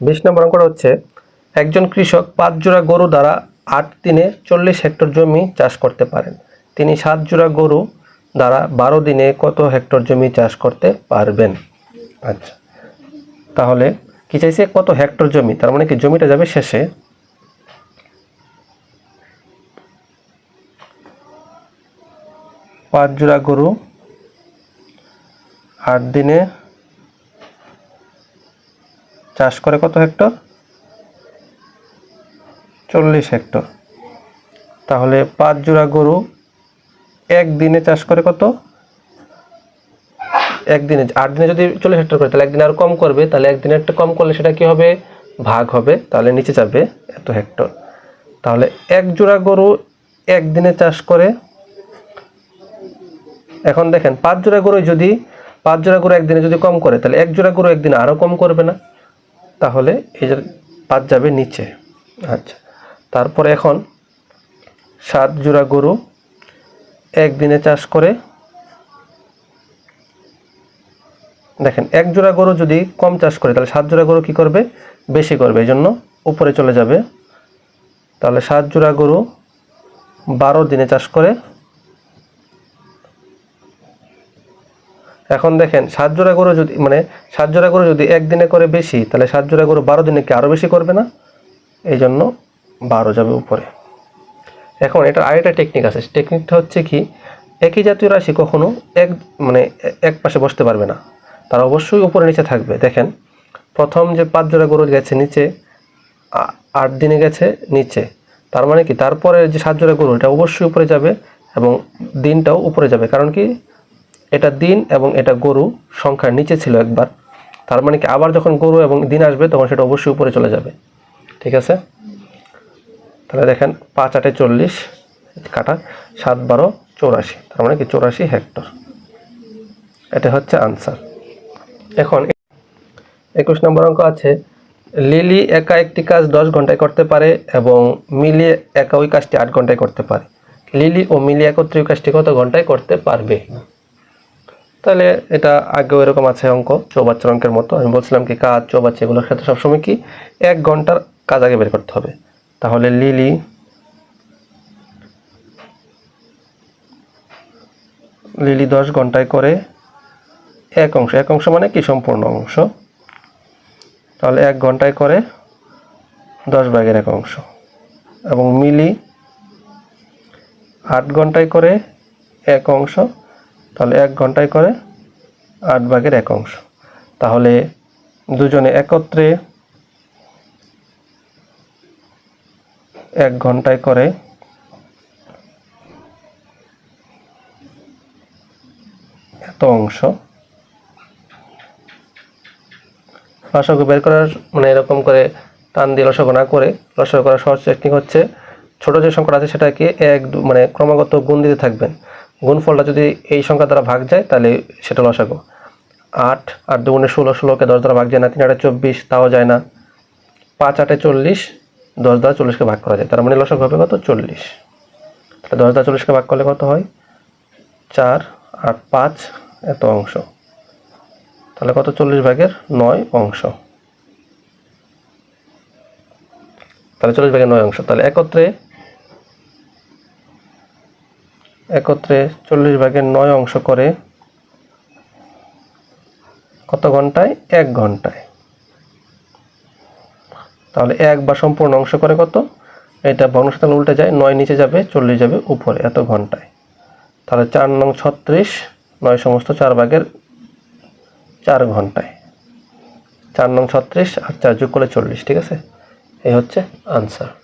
বিশ নম্বর অঙ্কটা হচ্ছে, একজন কৃষক পাঁচ জোড়া গরু দ্বারা আট দিনে চল্লিশ হেক্টর জমি চাষ করতে পারেন। তিনি সাত জোড়া গরু দ্বারা বারো দিনে কত হেক্টর জমি চাষ করতে পারবেন? আচ্ছা তাহলে কি চাইছে? কত হেক্টর জমি? তার মানে কি জমিটা যাবে শেষে? পাঁচ জোড়া গরু আট দিনে চাষ করে কত হেক্টর? চল্লিশ হেক্টর। তাহলে পাঁচ জোড়া গরু একদিনে চাষ করে কত? একদিনে, আট দিনে যদি চল্লিশ হেক্টর করে, তাহলে একদিনে আরও কম করবে। তাহলে একদিনে একটা কম করলে সেটা কি হবে? ভাগ হবে। তাহলে নিচে যাবে এত হেক্টর। তাহলে এক জোড়া গরু একদিনে চাষ করে, এখন দেখেন, পাঁচ জোড়া গরু যদি, পাঁচ জোড়া গরু একদিনে যদি কম করে, তাহলে এক জোড়া গরু একদিনে আরও কম করবে না? তাহলে এই যে পাঁচ যাবে নিচে। আচ্ছা তারপরে এখন সাত জোড়া গরু একদিনে চাষ করে, দেখেন, এক জোড়া গরু যদি কম চাষ করে, তাহলে সাত জোড়া গরু কি করবে? বেশি করবে, এই জন্য উপরে চলে যাবে। তাহলে সাত জোড়া গরু বারো দিনে চাষ করে এখন দেখেন, সাত জোড়া গরু যদি মানে সাত জোড়া গরু যদি একদিনে করে বেশি, তাহলে সাত জোড়া গরু বারো দিনে কি আরও বেশি করবে না? এই জন্য বারো যাবে উপরে। এখন এটা আরেকটা টেকনিক আছে। টেকনিকটা হচ্ছে কি, একই জাতীয় রাশি কখনো এক মানে এক পাশে বসতে পারবে না। তারা অবশ্যই উপরে নিচে থাকবে। দেখেন, প্রথম যে পাঁচ জোড়া গরু গেছে নিচে আট দিনে গেছে নিচে। তার মানে কি? তারপরে যে সাত জোড়া গরু, এটা অবশ্যই উপরে যাবে এবং দিনটাও উপরে যাবে। কারণ কি? এটা দিন এবং এটা গরু সংখ্যার নিচে ছিল একবার। তার মানে কি আবার যখন গরু এবং দিন আসবে, তখন সেটা অবশ্যই উপরে চলে যাবে। ঠিক আছে? তাহলে দেখেন, পাঁচ আটে চল্লিশ, কাটা সাত বারো চৌরাশি। তার মানে কি চৌরাশি হেক্টর। এটা হচ্ছে আনসার। এখন একুশ নম্বর অঙ্ক আছে, লিলি একা একটি কাজ দশ ঘন্টায় করতে পারে এবং মিলি একা ওই কাজটি আট ঘন্টায় করতে পারে। লিলি ও মিলি একত্রে ওই কাজটি কত ঘন্টায় করতে পারবে? তাহলে এটা আগেও এরকম আছে অঙ্ক, চৌবাচ্চার অঙ্কের মতো। আমি বলছিলাম কি কাজ, চৌবাচ্চা এগুলোর ক্ষেত্রে সবসময় কি এক ঘণ্টার কাজ আগে বের করতে হবে। তাহলে লিলি লিলি দশ ঘন্টায় করে এক অংশ। এক অংশ মানে কি? সম্পূর্ণ অংশ। তাহলে এক ঘন্টায় করে দশ ভাগের এক অংশ। এবং মিলি আট ঘন্টায় করে এক অংশ। তাহলে এক ঘন্টায় করে আট ভাগের এক অংশ। তাহলে দুজনে একত্রে এক ঘন্টায় করে এত অংশ। লসাগু বের করার মানে এরকম করে টান দিয়ে লসাগু না করে লসাগু করার সহজ টেকনিক হচ্ছে ছোট যে সংখ্যাটা আছে সেটাকে এক মানে ক্রমাগত গুণ দিতে থাকবেন। গুণফলটা যদি এই সংখ্যা দ্বারা ভাগ যায়, তাহলে সেটা লসাগু আট আট দুগুণে ষোলো, ষোলোকে দশ দ্বারা ভাগ যায় না, তিন আটে চব্বিশ, তাও যায় না। পাঁচ আটে চল্লিশ, দশ দ্বারা চল্লিশকে ভাগ করা যায়। তার মানে লসাগু হবে কত? চল্লিশ। তাহলে দশ দ্বারা চল্লিশকে ভাগ করলে কত হয়? চার, আট, পাঁচ এত অংশ। তাহলে কত? চল্লিশ ভাগের নয় অংশ। তাহলে চল্লিশ ভাগের নয় অংশ। তাহলে একত্রে একত্রে চল্লিশ ভাগের নয় অংশ করে কত ঘন্টায়? এক ঘন্টায়। তাহলে এক বা সম্পূর্ণ অংশ করে কত? এটা ভগ্নশতাল উল্টে যায়, নয় নিচে যাবে, চল্লিশ যাবে উপরে এত ঘন্টায়। তাহলে চার নং ছত্রিশ, নয় সমস্ত চার ভাগের চার ঘন্টায়। চার নং ছত্রিশ আর চার যোগ করলে চল্লিশ, ঠিক আছে? এই হচ্ছে আনসার